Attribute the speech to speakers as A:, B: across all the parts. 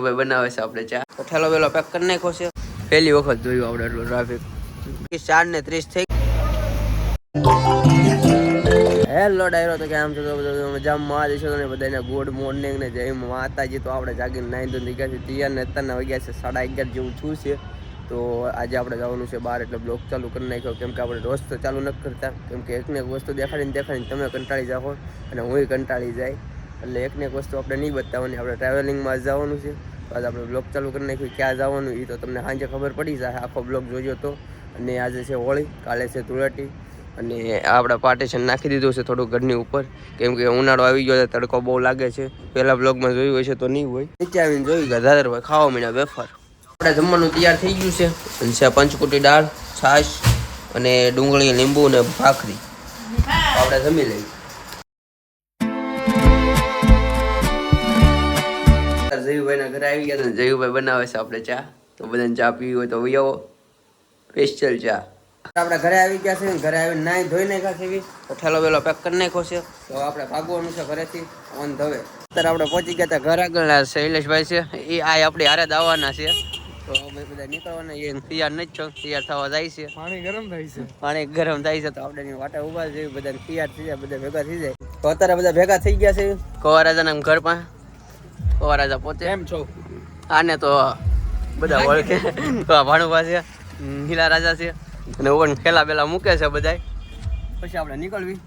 A: ભાઈ બનાવે છે આપણે ચા. તો વેલો પેક કરી નાખ્યો છે. પહેલી વખત જોયું આપણે એટલું ટ્રાફિક ચાર ને ત્રીસ થઈ હેલો ડાયરો તો કેમ છો? બધો મજામાં જ છો ને? બધાને ગુડ મોર્નિંગ ને જય માતાજી. તો આપણે જાગીને નાઈ ધોઈને ગયા છે તૈયાર ને અત્યારના વાગ્યા છે સાડા અગિયાર જેવું છું છે. તો આજે આપણે જવાનું છે બહાર, એટલે બ્લોગ ચાલુ કરી નાખ્યો. કેમ કે આપણે રોજ તો ચાલુ નથી કરતા. કેમ કે એકને એક વસ્તુ દેખાડીને દેખાડીને તમે કંટાળી જાઓ. અને હું કંટાળી જાય. એટલે એકને એક વસ્તુ આપણે નહીં બતાવવાની, આપણે ટ્રાવેલિંગમાં જવાનું છે. તો આપણે બ્લોગ ચાલુ કરી નાખ્યું, ક્યાં જવાનું એ તો તમને સાંજે ખબર પડી જાય, આખો બ્લોગ જોજો તો. અને આજે છે હોળી, કાલે છે ધૂળેટી. અને આપણે પાર્ટીશન નાખી દીધું છે થોડું ઘરની ઉપર. કેમ કે ઉનાળો આવી ગયો છે, તડકો બહુ લાગે છે. પહેલા બ્લોગમાં જોયું હોય છે તો નહીં હોય. નીચે આવીને જોયું કે દાદરભાઈ ખાવા મીના વેફર. આપણે જમવાનું તૈયાર થઈ ગયું છે. અને છે પંચકુટી દાળ, છાશ અને ડુંગળી, લીંબુ અને ભાખરી. આપણે જમી લઈએ. જયુભાઈ ના ઘરે આવી ગયા તો જયુભાઈ બનાવે છે આપણે ચા. તો બધાને ચા પીવી હોય તો આવો. સ્પેશિયલ ચા. આપણે ઘરે આવી ગયા છે ઘરે આવીને નાઈ ધોઈ નાખ્યા છે તો ઠેલો વેલો પેક કરી નાખ્યો છે. તો આપણે ભાગવાનું છે ઘરેથી ઓન ધવે અત્યારે આપણે પહોંચી ગયા હતા ઘર. આગળ શૈલેષભાઈ છે. એ આ આપણી હારે દાવાના આવવાના છે. તો અમે બધા નીકળવાના એ તૈયાર નથી છો. તૈયાર થવા જાય છે.
B: પાણી ગરમ થાય છે.
A: પાણી ગરમ થાય છે. તો આપણે વાટા ઊભા છે બધા તૈયાર થઈ જાય બધા ભેગા થઈ જાય. તો અત્યારે બધા ભેગા થઈ ગયા છે. કવારાજાના ઘર પાસે કવારાજા પોતે.
B: કેમ છો?
A: આને તો બધા ઓળખે. તો આ ભાણું પાસે નીલા રાજા છે અને ઓવન ખેલા બેલા મૂકે છે બધા પછી આપણે નીકળવી.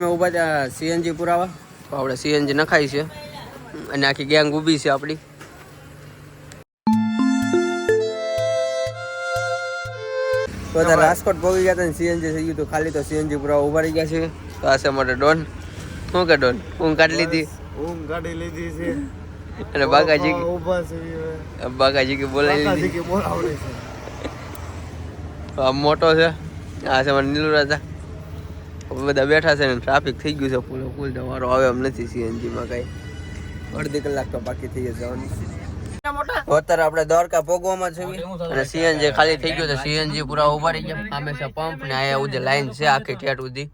A: અમે ઊભા ત્યાં સીએનજી પુરાવા. તો આપણે સીએનજી નખાય છે. અને આખી ગેંગ ઊભી છે આપણી. તો અત્યારે રાજકોટ પહોંચી ગયા હતા સીએનજી થઈ ગયું તો ખાલી તો સીએનજી પુરાવા ઊભા રહી ગયા છે. તો આ છે માટે ડોન. શું કે ડોન? ઊંઘ કાઢી લીધી.
B: ઊંઘ કાઢી લીધી છે.
A: અને બાકાજી
B: ઊભા છે
A: બાગાજી કે બોલાવી લીધી.
B: કે બોલાવડે છે.
A: આ મોટો છે. આ છે મારે નીલું રાજા બધા બેઠા છે ને ટ્રાફિક થઈ ગયું છે ફૂલ ફૂલ તમારો આવે એમ નથી સીએનજીમાં કાંઈ. અડધી કલાક તો બાકી થઈ જવાની અત્યારે આપણે દ્વારકા ભોગવામાં છે અને સીએનજી ખાલી થઈ ગયું છે. સીએનજી પૂરા ઊભા રહી ગયા. સામે છે પંપ ને આયા ઉધી લાઈન છે આખી ઠેઠ સુધી.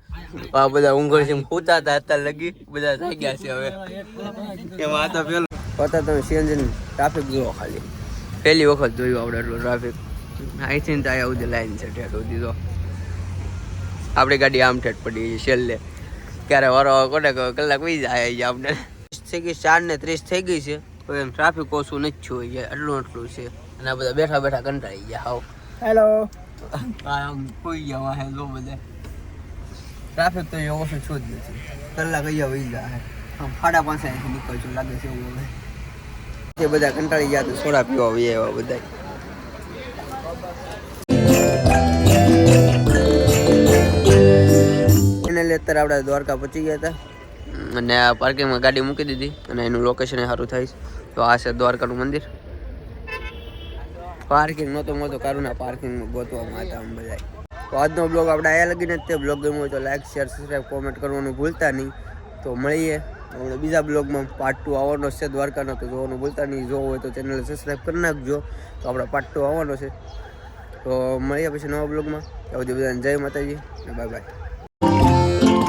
A: આ બધા ઊંઘર છે પૂતા હતા અત્યારે લગી બધા થઈ ગયા છે હવે. એમાં આ તો પેલું અત્યારે તમે સીએનજી ટ્રાફિક જુઓ ખાલી. પહેલી વખત જોયું આપણે એટલું ટ્રાફિક અહીંથી તો આવું જે લાઈન છે ઠેઠ સુધી તો. આપણી ગાડી આમ ઠેઠ પડી છે છેલ્લે. ક્યારે વારો કોને કલાક વી જાય છે આપણે. થઈ ગઈ ચાર ને ત્રીસ થઈ ગઈ છે. તો એમ ટ્રાફિક ઓછું નથી થયું જાય આટલું એટલું છે. અને આ બધા બેઠા બેઠા કંટાળી ગયા હાવ.
B: હેલો
A: આમ કોઈ ગયા હેલો બધા. ટ્રાફિક તો એ ઓછું છું જ નથી. કલાક અહીંયા વહી જાય આમ સાડા પાંચ નીકળશું લાગે છે એવું હવે. તે બધા કંટાળી ગયા તો સોડા પીવા આવી આવ્યા બધા અત્યારે આપણે દ્વારકા પહોંચી ગયા હતા. અને આ પાર્કિંગમાં ગાડી મૂકી દીધી અને એનું લોકેશન સારું થાય છે. તો આ છે દ્વારકાનું મંદિર. પાર્કિંગ નહોતો મોટો કારુના પાર્કિંગમાં ગોતવામાં હતા આમ બધા તો આજનો બ્લોગ આપણે આયા લગીને જ તે. બ્લોગ ગમ્યો તો લાઈક શેર સબસ્ક્રાઈબ કોમેન્ટ કરવાનું ભૂલતા નહીં. તો મળીએ. આપણે બીજા બ્લોગમાં પાર્ટ ટુ આવવાનો છે, દ્વારકાનો તો જોવાનું ભૂલતા નહીં. જોવો હોય તો ચેનલ સબસ્ક્રાઈબ કરી નાખજો. તો આપણે પાર્ટ ટુ આવવાનો છે. તો મળીએ પછી નવા બ્લોગમાં. ત્યાં બધાને જય માતાજી બાય બાય